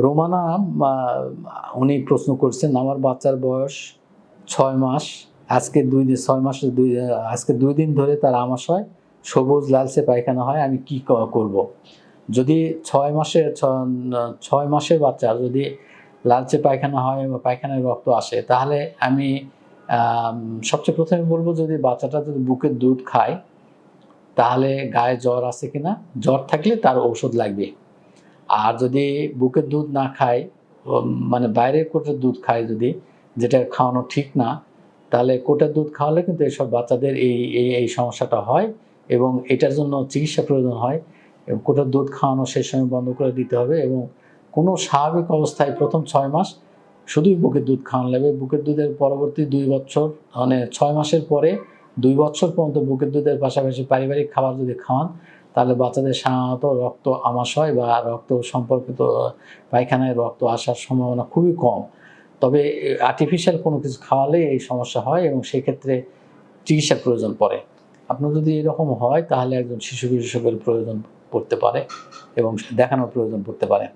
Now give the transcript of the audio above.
রোমানা উনি প্রশ্ন করছেন, আমার বাচ্চার বয়স ছয় মাস, আজকে দুই দিন, ছয় মাসে দুই আজকে দুই দিন ধরে তার আমাশয় সবুজ লালচে পায়খানা হয়, আমি কি করব? যদি ছয় মাসের ছ- ছয় মাসের বাচ্চা যদি লালচে পায়খানা হয় বা পায়খানায় রক্ত আসে, তাহলে আমি সবচেয়ে প্রথমে বলব যদি বাচ্চাটা যদি বুকের দুধ খায়, তাহলে গায়ে জ্বর আছে কিনা? জ্বর থাকলে তার ঔষধ লাগবে। আর যদি বুকের দুধ না খায় মানে বাইরের কোটের দুধ খায় যদি, যেটা খাওয়ানো ঠিক না, তাহলে কোটের দুধ খাওয়ালে কিন্তু এইসব বাচ্চাদের এই এই এই সমস্যাটা হয় এবং এটার জন্য চিকিৎসা প্রয়োজন হয়। কোটের দুধ খাওয়ানো সেই সময় বন্ধ করে দিতে হবে এবং কোনো স্বাভাবিক অবস্থায় প্রথম ছয় মাস শুধুই বুকের দুধ খাওয়ানো লাগবে। বুকের দুধের পরবর্তী দুই বছর মানে ছয় মাসের পরে দুই বছর পর্যন্ত বুকের দুধের পাশাপাশি পারিবারিক খাবার যদি খাওয়ান তাহলে বাচ্চাদের সাধারণত রক্ত আমাশয় বা রক্ত সম্পর্কিত পায়খানায় রক্ত আসার সম্ভাবনা খুবই কম। তবে আর্টিফিশিয়াল কোনো কিছু খাওয়ালে এই সমস্যা হয় এবং সেক্ষেত্রে চিকিৎসার প্রয়োজন পড়ে। আপনার যদি এরকম হয়, তাহলে একজন শিশু বিশেষজ্ঞের প্রয়োজন পড়তে পারে এবং দেখানোর প্রয়োজন পড়তে পারে।